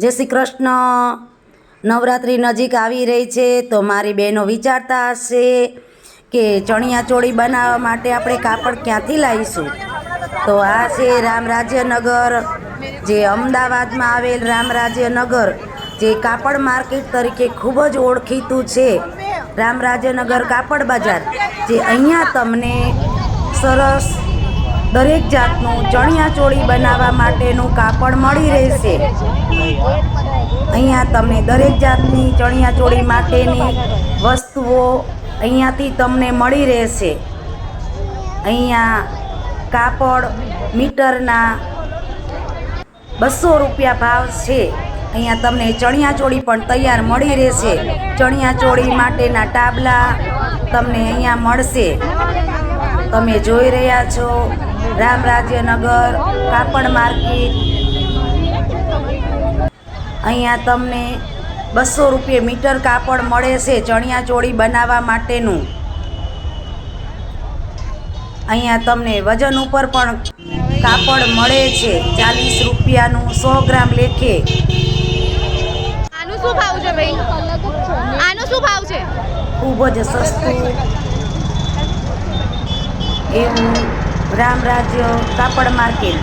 જય શ્રી કૃષ્ણ. નવરાત્રિ નજીક આવી રહી છે, તો મારી બહેનો વિચારતા હશે કે ચણિયા ચોળી બનાવવા માટે આપણે કાપડ ક્યાંથી લાવીશું? તો આ છે રામરાજ્યનગર જે અમદાવાદમાં આવેલ રામરાજ્યનગર જે કાપડ માર્કેટ તરીકે ખૂબ જ ઓળખીતું છે. રામરાજ્યનગર કાપડ બજાર, જે અહીંયા તમને સરસ દરેક જાતનું ચણિયા ચોળી બનાવવા માટેનું કાપડ મળી રહેશે. અહીંયા તમને દરેક જાતની ચણિયા ચોળી માટેની વસ્તુઓ અહીંયાથી તમને મળી રહેશે. અહીંયા કાપડ મીટરના બસો રૂપિયા ભાવ છે. અહીંયા તમને ચણિયા ચોળી પણ તૈયાર મળી રહેશે. ચણિયા ચોળી માટેના ટાબલા તમને અહીંયા મળશે. તમે જોઈ રહ્યા છો. રામરાજ્યનગર કાપડ માર્કેટ. અહીંયા તમને બસો રૂપિયે મીટર કાપડ મળે છે ચણિયા ચોળી બનાવવા માટેનું. અહીંયા તમને વજન ઉપર પણ કાપડ મળે છે. ચાલીસ રૂપિયાનું સો ગ્રામ લેખે. આનું શું ભાવ છે ભાઈ? આનો શું ભાવ છે? ખૂબ જ સસ્તું એવું રામરાજ્ય કાપડ માર્કેટ.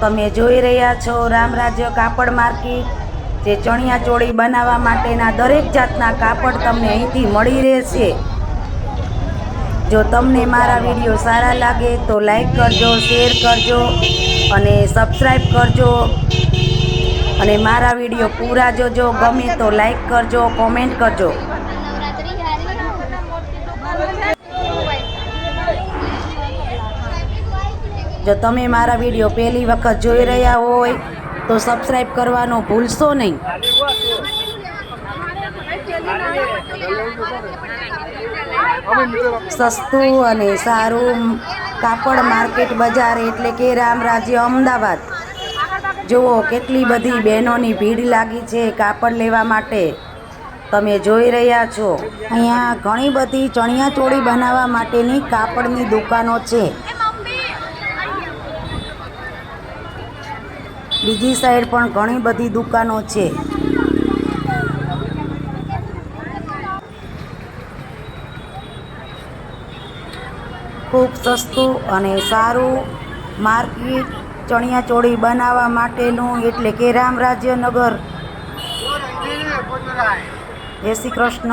તમે જોઈ રહ્યા છો રામ રાજ્ય કાપડ માર્કેટ, જે ચણિયા ચોળી બનાવવા માટેના દરેક જાતના કાપડ તમને અહીંથી મળી રહેશે. જો તમને મારા વીડિયો સારા લાગે તો લાઈક કરજો, શેર કરજો અને સબસ્ક્રાઈબ કરજો. અને મારા વીડિયો પૂરા જોજો, ગમે તો લાઈક કરજો, કોમેન્ટ કરજો. જો તમે મારા વીડિયો પહેલી વખત જોઈ રહ્યા હોય, તો સબસ્ક્રાઈબ કરવાનું ભૂલશો નહીં. સસ્તું અને સારું કાપડ માર્કેટ બજાર એટલે કે રામરાજ્ય અમદાવાદ. જુઓ કેટલી બધી બહેનોની ભીડ લાગી છે કાપડ લેવા માટે. તમે જોઈ રહ્યા છો, અહીંયા ઘણી બધી ચણિયા ચોળી બનાવવા માટેની કાપડની દુકાનો છે. બીજી સાઈડ પણ ઘણી બધી દુકાનો છે. ખૂબ સસ્તું અને સારું માર્કેટ ચણિયા ચોળી બનાવવા માટેનું એટલે કે રામ રાજ્યનગર જય શ્રી કૃષ્ણ.